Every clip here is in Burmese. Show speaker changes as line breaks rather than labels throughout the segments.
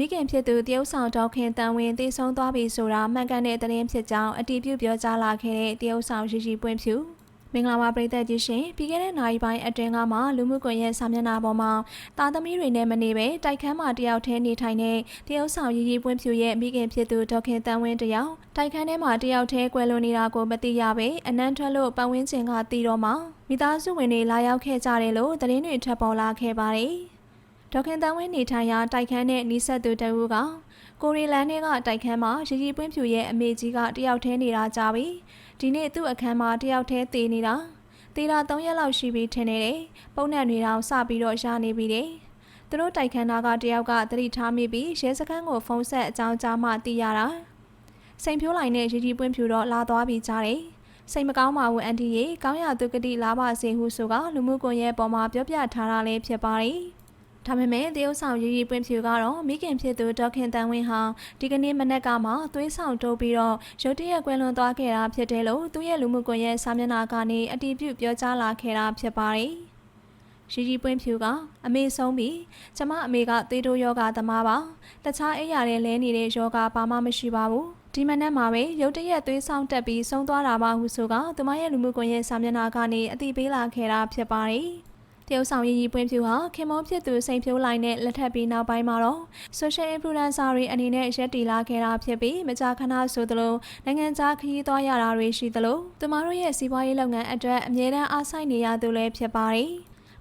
မိခင်ဖြစ်သူတရုတ်ဆောင်ဒေါက်ခင်တန်ဝင်းတည်ဆုံးသွားပြီဆိုတာမှန်ကန်တဲ့သတင်းဖြစ်ကြောင်းအတည်ပြုပြောကြားလာခဲ့တဲ့တရုတ်ဆောင်ရှိရှိပွင့်ဖြူမင်္ဂလာပါပရိသတ်ကြီးရှင်ပြီးခဲ့တဲ့နိုင်ပိုင်းအတွင်းကမှလူမှုကွန်ရက်စာမျက်နှာပေါ်မှာတာသမီတွေနဲ့မနေပဲတိုက်ခန်းမှာတယောက်တည်းနေထိုင်တဲ့တရုတ်ဆောင်ရီရီပွင့်ဖြူရဲ့မိခင်ဖြစ်သူဒေါက်ခင်တန်ဝင်းတယောက်တိုက်ခန်းထဲမှာတယောက်တည်းကွယ်လွန်နေတာကိုမသိရပဲအနမ်းထွက်လို့ပတ်ဝန်းကျင်ကတီးတော့မှမိသားစုဝင်တွေလာရောက်ခဲ့ကြတယ်လို့သတင်းတွေထပ်ပေါ်လာခဲ့ပါတယ် ဒေါက်ခင်တန်ဝင်းနေထိုင်ရာတိုက်ခန်းနဲ့နီးစပ်သူတအူးကကိုရီလန်နဲ့ကတိုက်ခန်းမှာရီရီပွင့်ဖြူရဲ့အမေကြီးကတယောက်တည်းနေတာကြပြီဒီနေ့သူ့အခန်းမှာတယောက်တည်းတည်နေတာတည်တာ3ရက်လောက်ရှိပြီထင်နေတယ်ပုံနဲ့တွေတောင်စပြီးတော့ရှာနေပြီတယ်သူတို့တိုက်ခန်းသားကတယောက်ကသတိထားမိပြီးရဲစခန်းကိုဖုန်းဆက်အကြောင်းကြားမှသိရတာစိန်ဖြိုးလိုက်နဲ့ရီရီပွင့်ဖြူတော့လာသွားပြီးကြားတယ်စိတ်မကောင်းပါဘူးအန်တီရေကောင်းရသူကတိလာပါစေဟုဆိုကလူမှုကွန်ရက်ပေါ်မှာပြောပြထားတာလည်းဖြစ်ပါတယ် ဒါပေမဲ့တရုတ်ဆောင်ရီရီပွင့်ဖြူကတော့မိခင်ဖြစ်သူဒေါက်ခင်တန်ဝင်းဟာဒီကနေ့မနက်ကမှသွေးဆောင်တိုးပြီးတော့ရုတ်တရက်ကွယ်လွန်သွားခဲ့တာဖြစ်တယ်လို့သူ့ရဲ့လူမှုကွန်ရက်စာမျက်နှာကနေအတည်ပြုပြောကြားလာခဲ့တာဖြစ်ပါတယ်။ရီရီပွင့်ဖြူကအမေဆုံးပြီးကျမအမေကသွေးတိုးယောဂသမားပါတခြားအိယာတွေလဲနေတဲ့ယောဂဘာမှမရှိပါဘူးဒီမနက်မှာပဲရုတ်တရက်သွေးဆောင်တက်ပြီးဆုံးသွားတာပါဟုဆိုကသူမရဲ့လူမှုကွန်ရက်စာမျက်နှာကနေအတိပေးလာခဲ့တာဖြစ်ပါတယ်။ တရုတ်ဆောင်ရည်ရည်ပွင့်ဖြူဟာခင်မောဖြစ်သူစိန်ဖြိုးလိုက်နဲ့လက်ထပ်ပြီးနောက်ပိုင်းမှာတော့ social influencer တွေအနေနဲ့ရက်တီလာခဲ့တာဖြစ်ပြီးမကြာခဏဆိုသလိုနိုင်ငံခြားခရီးသွားရတာတွေရှိသလိုသူမတို့ရဲ့စီးပွားရေးလုပ်ငန်းအတွက်အမြဲတမ်းအားစိုက်နေရသူလည်းဖြစ်ပါတယ်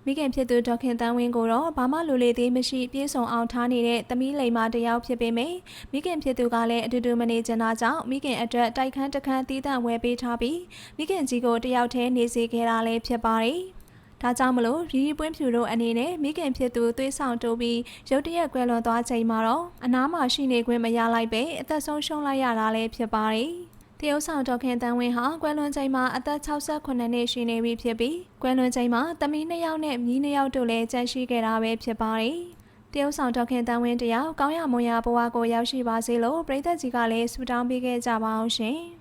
မိခင်ဖြစ်သူဒေါက်ခင်တန်းဝင်းကိုတော့ဘာမှလူလေသေးမရှိပြေဆုံးအောင်ထားနေတဲ့သမီးလိမ်မတယောက်ဖြစ်ပေမယ့်မိခင်ဖြစ်သူကလည်းအတူတူမနေချင်တာကြောင့်မိခင်အတွက်တိုက်ခန်းတခန်းတီးတန့်ဝယ်ပေးထားပြီးမိခင်ကြီးကိုတယောက်တည်းနေစေခဲ့တာလည်းဖြစ်ပါတယ်။ ဒါကြောင့်မလို့ရီရီပွင့်ဖြူတို့အနေနဲ့မိခင်ဖြစ်သူသွေးဆောင်တိုးပြီးရုတ်တရက်ကွယ်လွန်သွားချိန်မှာတော့အနားမှာရှိနေခွင့်မရလိုက်ပဲအသက်ဆုံးရှုံးလိုက်ရတာလည်းဖြစ်ပါတယ်။တရုတ်ဆောင်ဒေါခင်တန်းဝင်းဟာကွယ်လွန်ချိန်မှာအသက်68နှစ်ရှိနေပြီဖြစ်ပြီးကွယ်လွန်ချိန်မှာသမီးနှစ်ယောက်နဲ့မြီးနှစ်ယောက်တို့လည်းကျန်ရှိခဲ့တာပဲဖြစ်ပါတယ်။တရုတ်ဆောင်ဒေါခင်တန်းဝင်းတယောက်ကောင်းရမွန်ရဘဝကိုရောက်ရှိပါစေလို့ပြည်သက်ကြီးကလည်းဆုတောင်းပေးခဲ့ကြပါအောင်ရှင်။